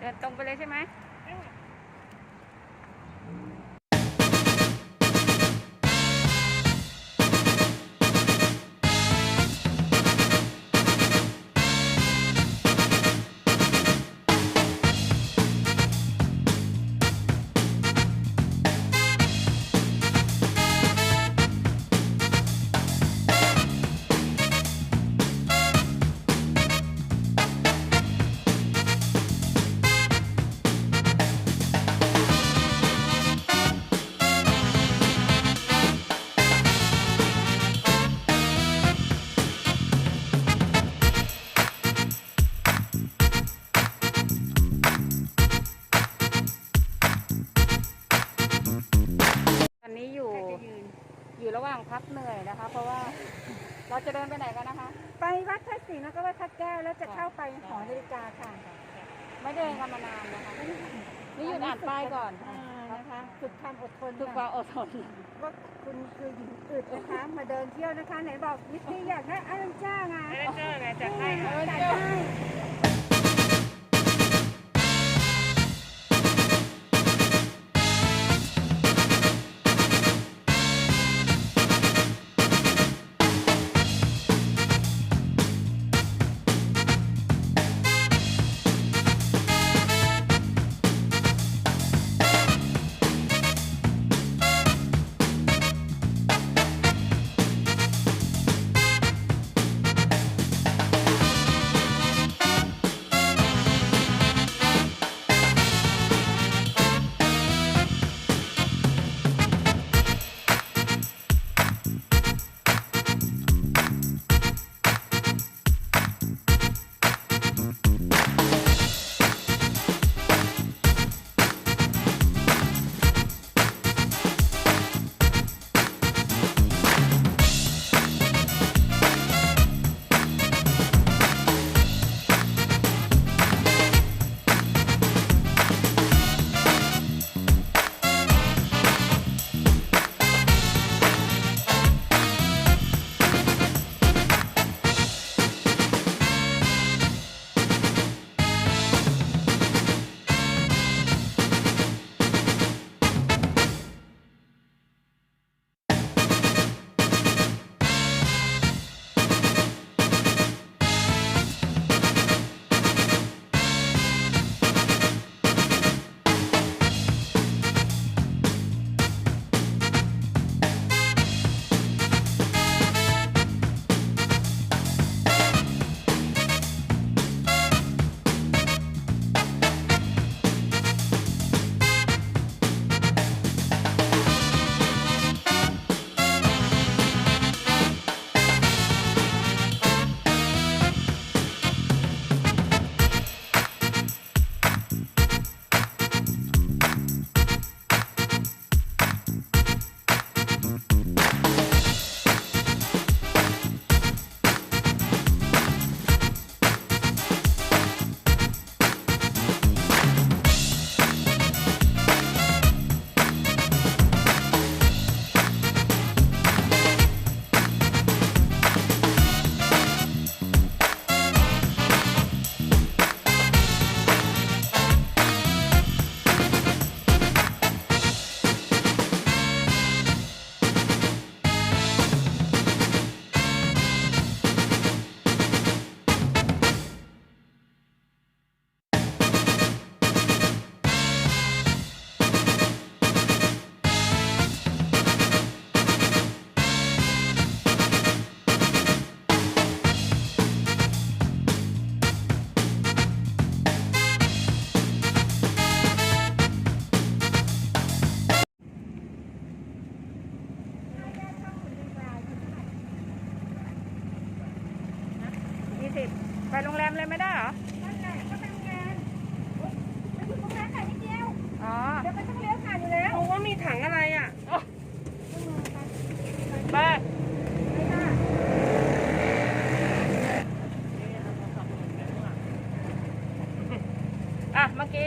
เดินตรงไปเลยใช่ไหมางพักเหนื่อยนะคะ เพราะว่าเราจะเดินไปไหนกันนะคะ ไปวัดพระสิงห์แล้วก็วัดพระแก้วแล้วจะเข้าไปหอนาฬิกาค่ะ ไม่เดินกันมานานนะคะนี่อยู่อ่านป้ายก่อนอ่านะคะฝึกความอดทนคือความอดทนว่าคุณคือหญิงอึดนะคะ มาเดินเที่ยวนะคะไหนบอกนิดนี่อยากได้อารันจ้าไงไม่ได้เจอไงจะให้นี่ค่ะจัดให้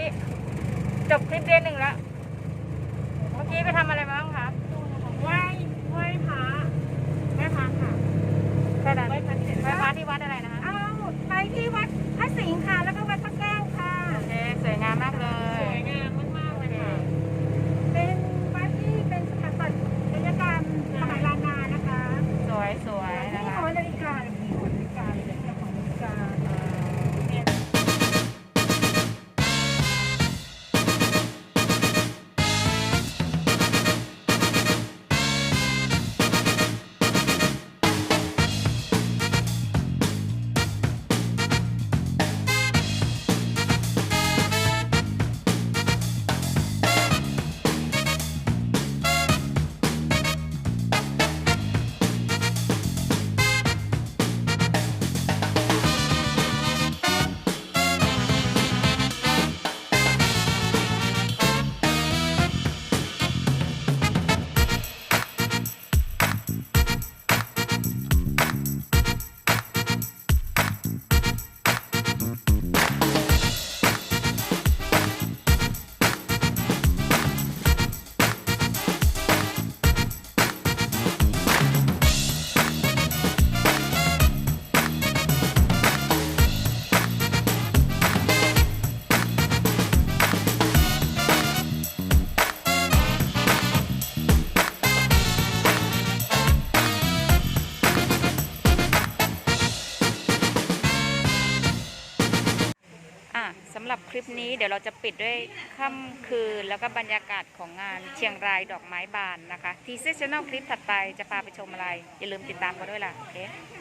กี้จบคลิปเดือนหนึ่งแล้ว เมื่อกี้ไปทำอะไรมาบ้างคะไหว้ไหว้พระไหว้พระค่ะแค่นั้นไหว้พระที่ไหนไปพระที่วัดอะไรนะคะ เอาไปที่วัดพระสิงห์ค่ะ แล้วก็วัดพระ นี้เดี๋ยวเราจะปิดด้วยค่ำคืนแล้วก็บรรยากาศของงานเชียงรายดอกไม้บานนะคะ ทีเซชแนลคลิปถัดไปจะพาไปชมอะไร อย่าลืมติดตามกันด้วยล่ะ โอเคค